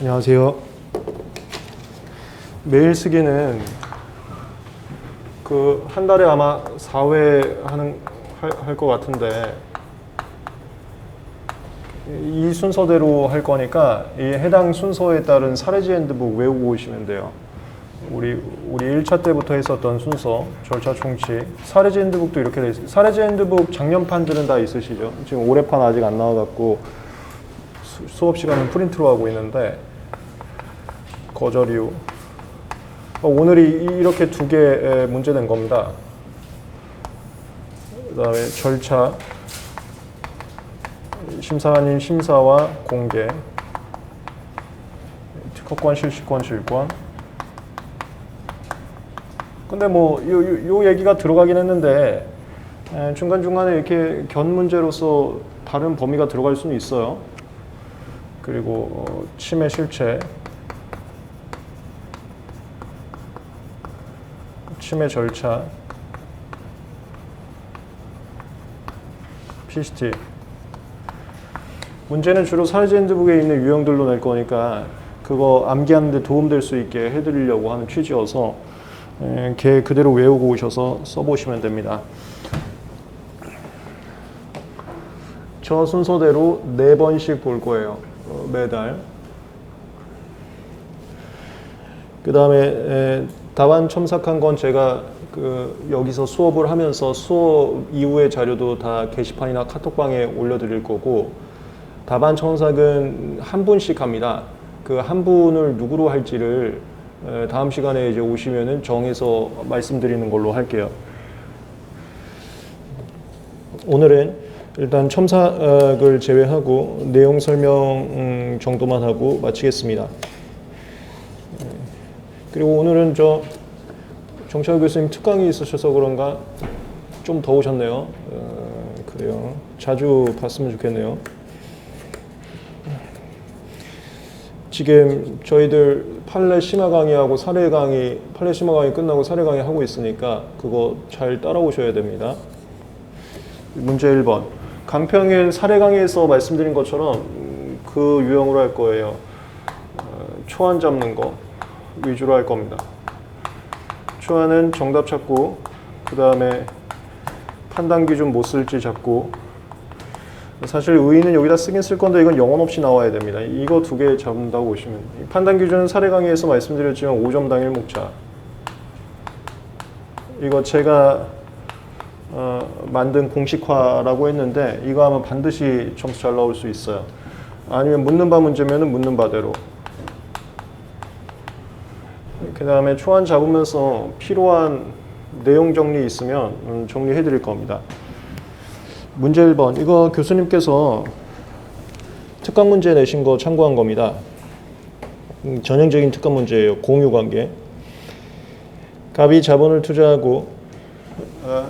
안녕하세요. 메일 쓰기는 그 한 달에 아마 4회 하는 할 것 같은데 이 순서대로 할 거니까 이 해당 순서에 따른 사례지 핸드북 외우고 오시면 돼요. 우리 우리 1차 때부터 했었던 순서 절차 총칙 사례지 핸드북도 이렇게 돼 있어요. 사례지 핸드북 작년판들은 다 있으시죠? 지금 올해판 아직 안 나와 갖고 수업 시간은 프린트로 하고 있는데 거절 이유. 어, 오늘이 이- 이렇게 두 개 문제 된 겁니다. 그 다음에 절차, 심사관님 심사와 공개, 특허권, 실시권, 질권. 근데 뭐 요 요 얘기가 들어가긴 했는데 에, 중간 중간에 이렇게 견 문제로서 다른 범위가 들어갈 수는 있어요. 그리고 어, 침해 실체, 침해 절차, PCT. 문제는 주로 사회제 핸드북에 있는 유형들로 낼 거니까 그거 암기하는 데 도움될 수 있게 해드리려고 하는 취지여서 에, 걔 그대로 외우고 오셔서 써보시면 됩니다. 저 순서대로 네 번씩 볼 거예요. 어, 매달. 그 다음에 답안 첨삭한 건 제가 그 여기서 수업을 하면서 수업 이후의 자료도 다 게시판이나 카톡방에 올려드릴 거고 답안 첨삭은 한 분씩 합니다. 그 한 분을 누구로 할지를 에, 다음 시간에 이제 오시면은 정해서 말씀드리는 걸로 할게요. 오늘은 일단 첨삭을 제외하고 내용 설명 음, 정도만 하고 마치겠습니다. 그리고 오늘은 저 정철 교수님 특강이 있으셔서 그런가 좀 더우셨네요. 어, 그래요. 자주 봤으면 좋겠네요. 지금 저희들 심화 강의하고 사례 강의, 심화 강의 끝나고 사례 강의 하고 있으니까 그거 잘 따라오셔야 됩니다. 문제 1번. 강평일 사례 강의에서 말씀드린 것처럼 음, 그 유형으로 할 거예요. 어, 초안 잡는 거 위주로 할 겁니다. 초안은 정답 찾고 그 다음에 판단 기준 못 쓸지 잡고 사실 의의는 여기다 쓰긴 쓸 건데 이건 영혼 없이 나와야 됩니다. 이거 두 개 잡는다고 보시면 판단 기준은 사례 강의에서 말씀드렸지만 5점 당일 목차 이거 제가 어, 만든 공식화라고 했는데 이거 하면 반드시 점수 잘 나올 수 있어요. 아니면 묻는 바 문제면은 묻는 바대로. 그 다음에 초안 잡으면서 필요한 내용 정리 있으면 음, 정리해 드릴 겁니다. 문제 1번. 이거 교수님께서 특강 문제 내신 거 참고한 겁니다. 음, 전형적인 특강 문제예요. 공유 관계. 갑이 자본을 투자하고 어,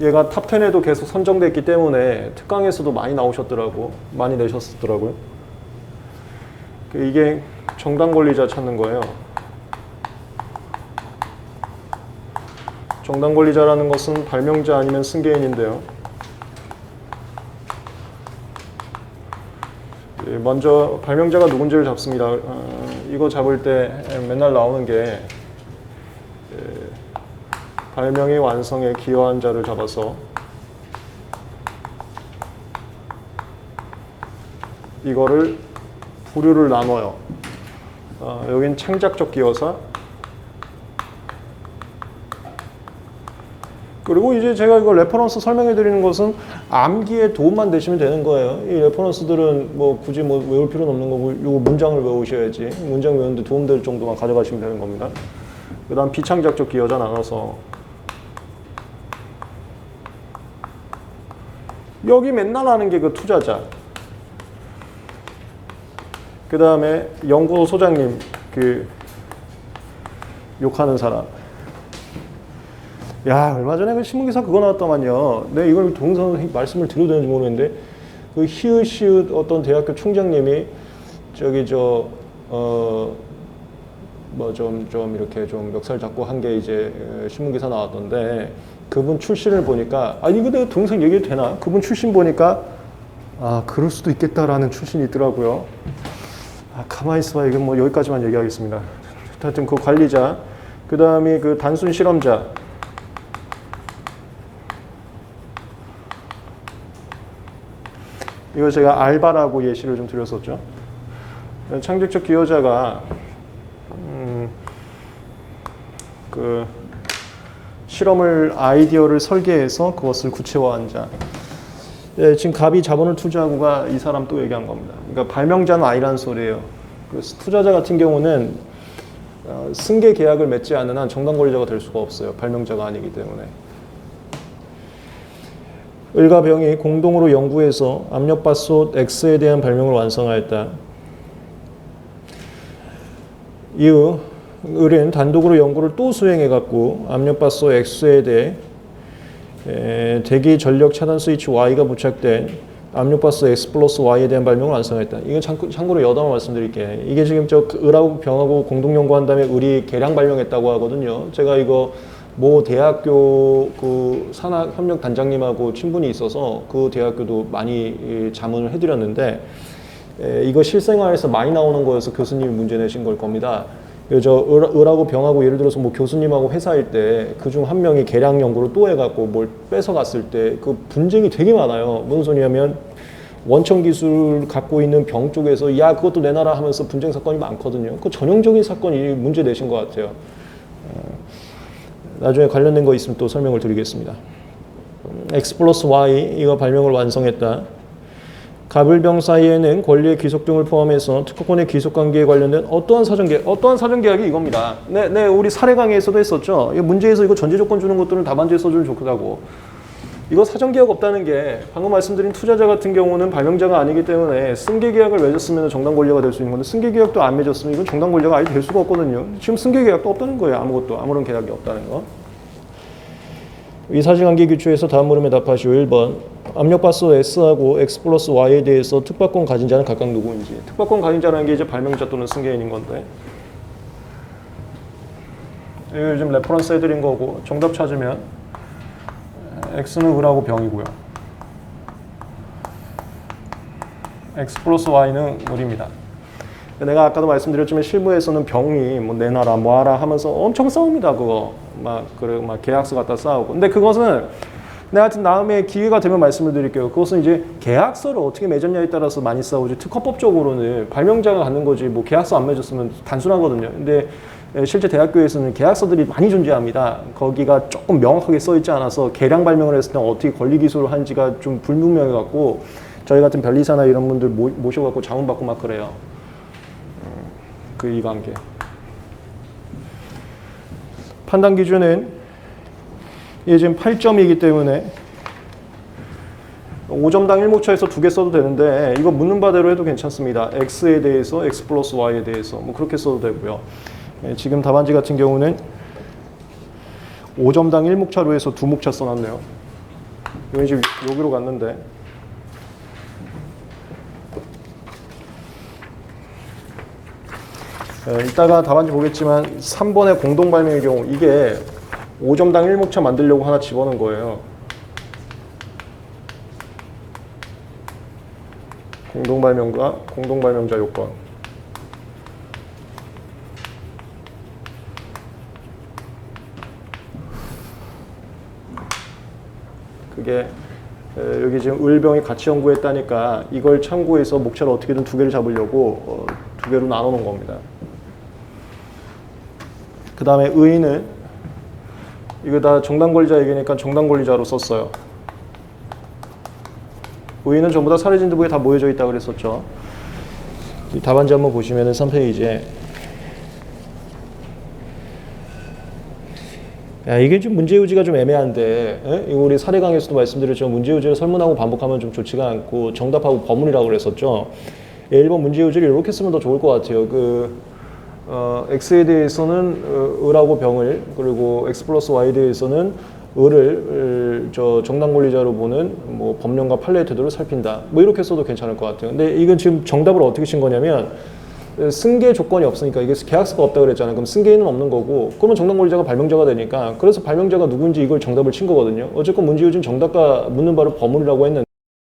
얘가 탑10에도 계속 선정됐기 때문에 특강에서도 많이 나오셨더라고. 많이 내셨더라고요. 그 이게 정당 권리자 찾는 거예요. 정당 권리자라는 것은 발명자 아니면 승계인인데요. 예, 먼저 발명자가 누군지를 잡습니다. 어, 이거 잡을 때 맨날 나오는 게 예, 발명의 완성에 기여한 자를 잡아서 이거를 부류를 나눠요. 어, 여긴 창작적 기여사. 그리고 이제 제가 이거 레퍼런스 설명해 드리는 것은 암기에 도움만 되시면 되는 거예요. 이 레퍼런스들은 뭐 굳이 뭐 외울 필요는 없는 거고 요 문장을 외우셔야지. 문장 외우는데 도움될 정도만 가져가시면 되는 겁니다. 그다음 비창작적 기여자 나눠서 여기 맨날 하는 게 그 투자자. 그 다음에 연구소 소장님 그 욕하는 사람. 야 얼마 전에 그 신문 기사 그거 나왔더만요. 내 이걸 동선 말씀을 드려도 되는지 모르겠는데 그 히읗 시읒 어떤 대학교 총장님이 저기 저 어 뭐 좀좀 이렇게 좀 멱살 잡고 한 게 이제 어, 신문 기사 나왔던데 그분 출신을 보니까 아니 내가 동생 얘기해도 되나? 그분 출신 보니까 아 그럴 수도 있겠다라는 출신이 있더라고요. 아 가만히 있어봐 이건 뭐 여기까지만 얘기하겠습니다. 하여튼 그 관리자 그 다음에 그 단순 실험자 이거 제가 알바라고 예시를 좀 드렸었죠. 창작적 기여자가 음, 그 실험을 아이디어를 설계해서 그것을 구체화한 자. 예, 지금 갑이 자본을 투자하고가 이 사람 또 얘기한 겁니다. 그러니까 발명자는 아니라는 소리예요. 그래서 투자자 같은 경우는 어, 승계 계약을 맺지 않는 한 정당 권리자가 될 수가 없어요. 발명자가 아니기 때문에. 을과 병이 공동으로 연구해서 압력밥솥 X에 대한 발명을 완성하였다. 이후 을은 단독으로 연구를 또 수행해 갖고 압력밥솥 X에 대해 에, 대기 전력 차단 스위치 Y가 부착된 압력밥솥 X 플러스 Y에 대한 발명을 완성했다. 이건 참고, 참고로 여담을 말씀드릴게. 이게 지금 저 을하고 병하고 공동 연구한 다음에 을이 개량 발명했다고 하거든요. 제가 이거 모 대학교 그 산학 협력 단장님하고 친분이 있어서 그 대학교도 많이 이, 자문을 해드렸는데 에, 이거 실생활에서 많이 나오는 거여서 교수님이 문제 내신 걸 겁니다. 그저 을, 을하고 병하고 예를 들어서 뭐 교수님하고 회사일 때 그 중 한 명이 개량 연구를 또 해갖고 뭘 뺏어 갔을 때 그 분쟁이 되게 많아요. 무슨 소리냐면 원천 기술 갖고 있는 병 쪽에서 야 그것도 내놔라 하면서 분쟁 사건이 많거든요. 그 전형적인 사건이 문제 내신 것 같아요. 어, 나중에 관련된 거 있으면 또 설명을 드리겠습니다. 음, X 플러스 Y 이거 발명을 완성했다. 갑을병 사이에는 권리의 귀속 등을 포함해서 특허권의 귀속 관계에 관련된 어떠한 사전계약, 어떠한 사전계약이 이겁니다. 네, 네, 우리 사례 강의에서도 했었죠. 이 문제에서 이거 전제 조건 주는 것들은 답안지에 써주면 좋다고. 이거 사전 계약 없다는 게 방금 말씀드린 투자자 같은 경우는 발명자가 아니기 때문에 승계 계약을 맺었으면 정당 권리가 될 수 있는 건데 승계 계약도 안 맺었으면 이건 정당 권리가 아예 될 수가 없거든요. 지금 승계 계약도 없다는 거예요. 아무것도 아무런 계약이 없다는 거. 이 사실관계 규칙에서 다음 물음에 답하시오. 1번 압력밥솥 S하고 X 플러스 Y에 대해서 특박권 가진 자는 각각 누구인지. 특박권 가진 자라는 게 이제 발명자 또는 승계인인 건데. 요즘 레퍼런스 해드린 거고 정답 찾으면 X는 을하고 병이고요. X 플러스 Y는 을입니다. 내가 아까도 말씀드렸지만 실무에서는 병이 뭐 내놔라 뭐하라 하면서 엄청 싸웁니다 그거. 막 그래 막 계약서 갖다 싸우고. 근데 그것은 내가 하여튼 다음에 기회가 되면 말씀을 드릴게요. 그것은 이제 계약서를 어떻게 맺었냐에 따라서 많이 싸우지 특허법적으로는 발명자가 갖는 거지 뭐 계약서 안 맺었으면 단순하거든요. 근데 실제 대학교에서는 계약서들이 많이 존재합니다 거기가 조금 명확하게 써 있지 않아서 개량 발명을 했을 때 어떻게 권리 기술을 한지가 좀 불분명해 갖고 저희 같은 변리사나 이런 분들 모, 모셔 갖고 자문 받고 막 그래요 그 이 관계. 판단 기준은 이게 지금 8점이기 때문에 5점당 1모차에서 두 개 써도 되는데 이거 묻는 바대로 해도 괜찮습니다. x에 대해서 x 플러스 y에 대해서 뭐 그렇게 써도 되고요. 예, 지금 답안지 같은 경우는 5점당 1목차로 해서 두 목차 써놨네요. 이건 여기로 갔는데 예, 이따가 답안지 보겠지만 3번의 공동 발명의 경우 이게 5점당 1목차 만들려고 하나 집어넣은 거예요. 공동 발명과 공동 발명자 요건. 에, 여기 지금 을병이 같이 연구했다니까 이걸 참고해서 목차를 어떻게든 두 개를 잡으려고 어, 두 개로 나눠 놓은 겁니다. 그 다음에 의인은 이거 다 정당 권리자 얘기니까 정당 권리자로 썼어요. 의인은 전부 다 사례진들부에 다 모여져 있다고 그랬었죠. 이 답안지 한번 보시면은 3페이지에 야, 이게 좀 문제유지가 좀 애매한데, 에? 이거 우리 사례 강에서도 말씀드렸죠. 문제유지를 설문하고 반복하면 좀 좋지가 않고, 정답하고 버문이라고 그랬었죠. 예, 1번 문제유지를 이렇게 쓰면 더 좋을 것 같아요. 그, 어, X에 대해서는 어, 을하고 병을, 그리고 X 플러스 Y에 대해서는 을을 을, 저 정당 권리자로 보는 뭐 법령과 판례의 태도를 살핀다. 뭐 이렇게 써도 괜찮을 것 같아요. 근데 이건 지금 정답을 어떻게 친 거냐면, 승계 조건이 없으니까 이게 계약서가 없다 그랬잖아요. 그럼 승계는 없는 거고 그러면 정답 권리자가 발명자가 되니까 그래서 발명자가 누군지 이걸 정답을 친 거거든요. 어쨌건 문제유진 정답과 묻는 바를 버물이라고 했는데